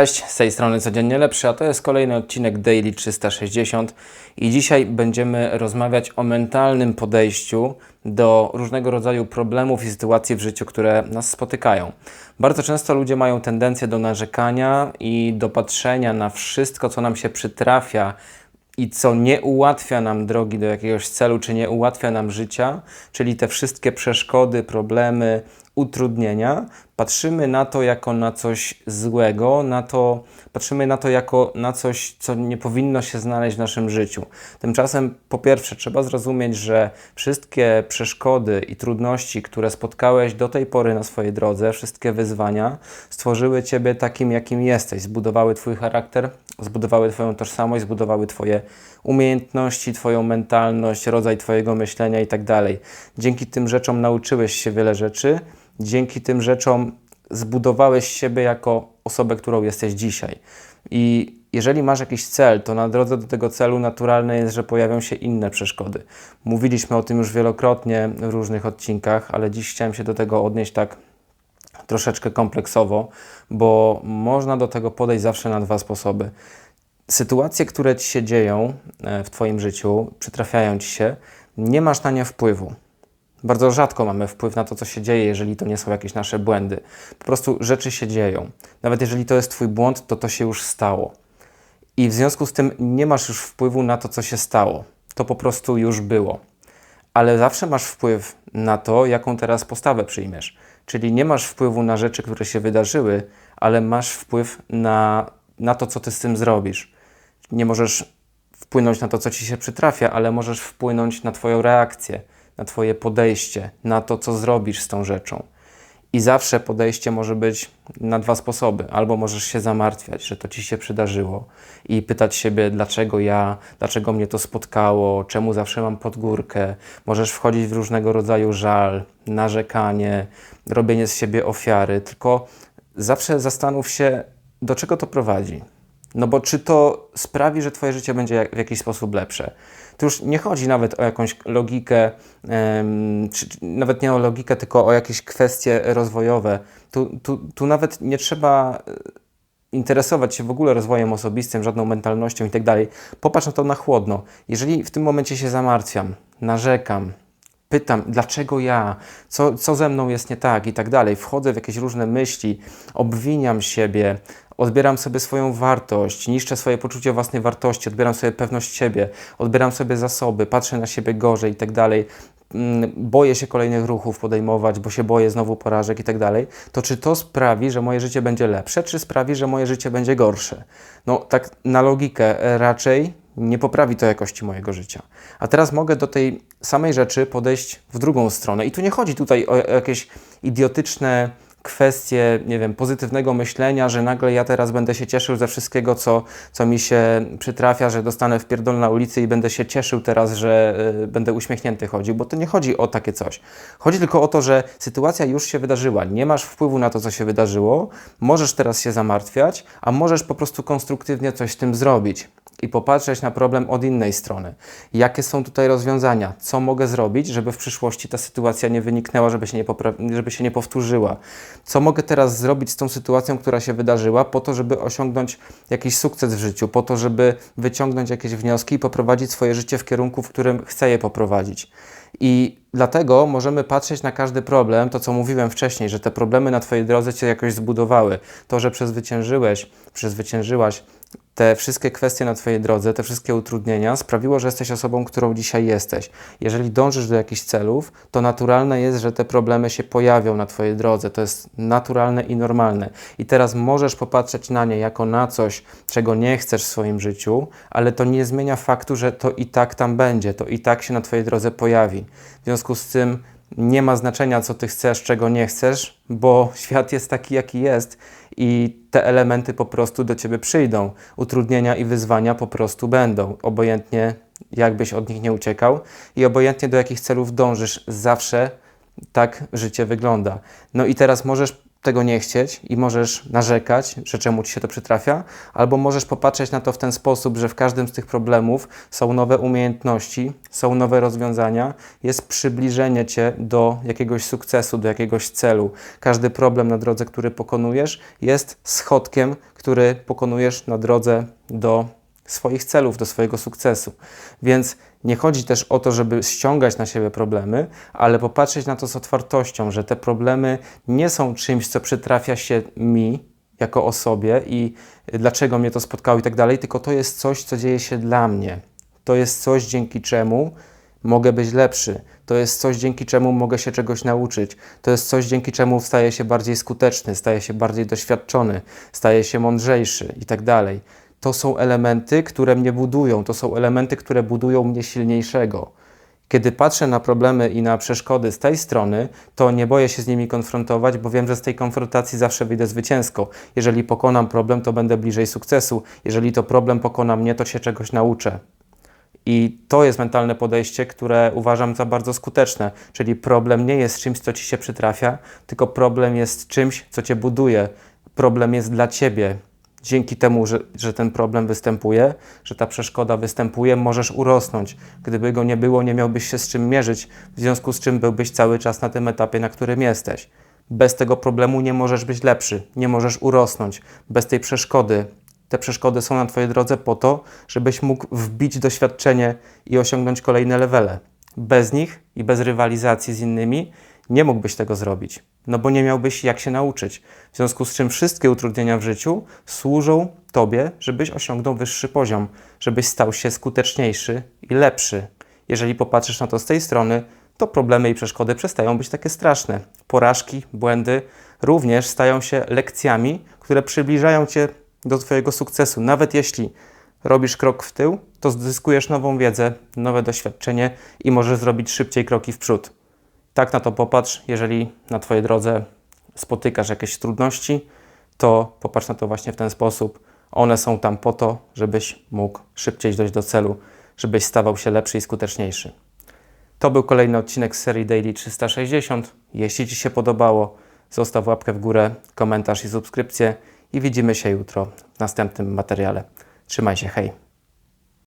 Cześć, z tej strony Codziennie Lepszy, a to jest kolejny odcinek Daily 360 i dzisiaj będziemy rozmawiać o mentalnym podejściu do różnego rodzaju problemów i sytuacji w życiu, które nas spotykają. Bardzo często ludzie mają tendencję do narzekania i do patrzenia na wszystko, co nam się przytrafia i co nie ułatwia nam drogi do jakiegoś celu, czy nie ułatwia nam życia, czyli te wszystkie przeszkody, problemy, utrudnienia, patrzymy na to jako na coś złego, na to, patrzymy na to jako na coś, co nie powinno się znaleźć w naszym życiu. Tymczasem, po pierwsze, trzeba zrozumieć, że wszystkie przeszkody i trudności, które spotkałeś do tej pory na swojej drodze, wszystkie wyzwania, stworzyły Ciebie takim, jakim jesteś, zbudowały Twój charakter, zbudowały Twoją tożsamość, zbudowały Twoje umiejętności, Twoją mentalność, rodzaj Twojego myślenia i tak. Dzięki tym rzeczom nauczyłeś się wiele rzeczy, dzięki tym rzeczom zbudowałeś siebie jako osobę, którą jesteś dzisiaj. I jeżeli masz jakiś cel, to na drodze do tego celu naturalne jest, że pojawią się inne przeszkody. Mówiliśmy o tym już wielokrotnie w różnych odcinkach, ale dziś chciałem się do tego odnieść tak troszeczkę kompleksowo, bo można do tego podejść zawsze na dwa sposoby. Sytuacje, które ci się dzieją e, w Twoim życiu, przytrafiają ci się, nie masz na nie wpływu. Bardzo rzadko mamy wpływ na to, co się dzieje, jeżeli to nie są jakieś nasze błędy. Po prostu rzeczy się dzieją. Nawet jeżeli to jest Twój błąd, to to się już stało. I w związku z tym nie masz już wpływu na to, co się stało. To po prostu już było. Ale zawsze masz wpływ na to, jaką teraz postawę przyjmiesz. Czyli nie masz wpływu na rzeczy, które się wydarzyły, ale masz wpływ na, na to, co ty z tym zrobisz. Nie możesz wpłynąć na to, co ci się przytrafia, ale możesz wpłynąć na Twoją reakcję na Twoje podejście, na to, co zrobisz z tą rzeczą. I zawsze podejście może być na dwa sposoby. Albo możesz się zamartwiać, że to ci się przydarzyło i pytać siebie, dlaczego ja, dlaczego mnie to spotkało, czemu zawsze mam podgórkę. Możesz wchodzić w różnego rodzaju żal, narzekanie, robienie z siebie ofiary. Tylko zawsze zastanów się, do czego to prowadzi. No bo czy to sprawi, że Twoje życie będzie w jakiś sposób lepsze? Tu już nie chodzi nawet o jakąś logikę, czy, nawet nie o logikę, tylko o jakieś kwestie rozwojowe. Tu, tu, tu nawet nie trzeba e, interesować się w ogóle rozwojem osobistym, żadną mentalnością i tak dalej. Popatrz na to na chłodno. Jeżeli w tym momencie się zamartwiam, narzekam, pytam, dlaczego ja, co, co ze mną jest nie tak i tak dalej, wchodzę w jakieś różne myśli, obwiniam siebie, odbieram sobie swoją wartość, niszczę swoje poczucie własnej wartości, odbieram sobie pewność siebie, odbieram sobie zasoby, patrzę na siebie gorzej i tak dalej, mm, boję się kolejnych ruchów podejmować, bo się boję znowu porażek i tak dalej, to czy to sprawi, że moje życie będzie lepsze, czy sprawi, że moje życie będzie gorsze? No tak na logikę e, raczej nie poprawi to jakości mojego życia. A teraz mogę do tej samej rzeczy podejść w drugą stronę. I tu nie chodzi tutaj o jakieś idiotyczne kwestie, nie wiem, pozytywnego myślenia, że nagle ja teraz będę się cieszył ze wszystkiego, co, co mi się przytrafia, że dostanę wpierdol na ulicy i będę się cieszył teraz, że y, będę uśmiechnięty chodził, bo to nie chodzi o takie coś. Chodzi tylko o to, że sytuacja już się wydarzyła, nie masz wpływu na to, co się wydarzyło, możesz teraz się zamartwiać, a możesz po prostu konstruktywnie coś z tym zrobić i popatrzeć na problem od innej strony. Jakie są tutaj rozwiązania? Co mogę zrobić, żeby w przyszłości ta sytuacja nie wyniknęła, żeby się nie, żeby się nie powtórzyła? Co mogę teraz zrobić z tą sytuacją, która się wydarzyła, po to, żeby osiągnąć jakiś sukces w życiu, po to, żeby wyciągnąć jakieś wnioski i poprowadzić swoje życie w kierunku, w którym chcę je poprowadzić. I dlatego możemy patrzeć na każdy problem, to co mówiłem wcześniej, że te problemy na Twojej drodze Cię jakoś zbudowały. To, że przezwyciężyłeś, przezwyciężyłaś te wszystkie kwestie na Twojej drodze, te wszystkie utrudnienia sprawiło, że jesteś osobą, którą dzisiaj jesteś. Jeżeli dążysz do jakichś celów, to naturalne jest, że te problemy się pojawią na Twojej drodze. To jest naturalne i normalne. I teraz możesz popatrzeć na nie jako na coś, czego nie chcesz w swoim życiu, ale to nie zmienia faktu, że to i tak tam będzie, to i tak się na Twojej drodze pojawi. W związku z tym nie ma znaczenia, co ty chcesz, czego nie chcesz, bo świat jest taki, jaki jest i te elementy po prostu do ciebie przyjdą. Utrudnienia i wyzwania po prostu będą, obojętnie jakbyś od nich nie uciekał i obojętnie do jakich celów dążysz, zawsze tak życie wygląda. No i teraz możesz tego nie chcieć i możesz narzekać, że czemu ci się to przytrafia, albo możesz popatrzeć na to w ten sposób, że w każdym z tych problemów są nowe umiejętności, są nowe rozwiązania, jest przybliżenie cię do jakiegoś sukcesu, do jakiegoś celu. Każdy problem na drodze, który pokonujesz, jest schodkiem, który pokonujesz na drodze do swoich celów, do swojego sukcesu. Więc nie chodzi też o to, żeby ściągać na siebie problemy, ale popatrzeć na to z otwartością, że te problemy nie są czymś, co przytrafia się mi jako osobie i dlaczego mnie to spotkało i tak dalej, tylko to jest coś, co dzieje się dla mnie. To jest coś, dzięki czemu mogę być lepszy. To jest coś, dzięki czemu mogę się czegoś nauczyć. To jest coś, dzięki czemu staję się bardziej skuteczny, staję się bardziej doświadczony, staję się mądrzejszy i tak dalej. To są elementy, które mnie budują, to są elementy, które budują mnie silniejszego. Kiedy patrzę na problemy i na przeszkody z tej strony, to nie boję się z nimi konfrontować, bo wiem, że z tej konfrontacji zawsze wyjdę zwycięsko. Jeżeli pokonam problem, to będę bliżej sukcesu. Jeżeli to problem pokona mnie, to się czegoś nauczę. I to jest mentalne podejście, które uważam za bardzo skuteczne. Czyli problem nie jest czymś, co ci się przytrafia, tylko problem jest czymś, co cię buduje. Problem jest dla ciebie. Dzięki temu, że, że ten problem występuje, że ta przeszkoda występuje, możesz urosnąć. Gdyby go nie było, nie miałbyś się z czym mierzyć, w związku z czym byłbyś cały czas na tym etapie, na którym jesteś. Bez tego problemu nie możesz być lepszy, nie możesz urosnąć. Bez tej przeszkody te przeszkody są na Twojej drodze po to, żebyś mógł wbić doświadczenie i osiągnąć kolejne levele. Bez nich i bez rywalizacji z innymi nie mógłbyś tego zrobić, no bo nie miałbyś jak się nauczyć. W związku z czym wszystkie utrudnienia w życiu służą Tobie, żebyś osiągnął wyższy poziom, żebyś stał się skuteczniejszy i lepszy. Jeżeli popatrzysz na to z tej strony, to problemy i przeszkody przestają być takie straszne. Porażki, błędy również stają się lekcjami, które przybliżają Cię do Twojego sukcesu. Nawet jeśli robisz krok w tył, to zyskujesz nową wiedzę, nowe doświadczenie i możesz zrobić szybciej kroki w przód. Tak na to popatrz, jeżeli na Twojej drodze spotykasz jakieś trudności, to popatrz na to właśnie w ten sposób. One są tam po to, żebyś mógł szybciej dojść do celu, żebyś stawał się lepszy i skuteczniejszy. To był kolejny odcinek z serii Daily 360. Jeśli Ci się podobało, zostaw łapkę w górę, komentarz i subskrypcję i widzimy się jutro w następnym materiale. Trzymaj się, hej!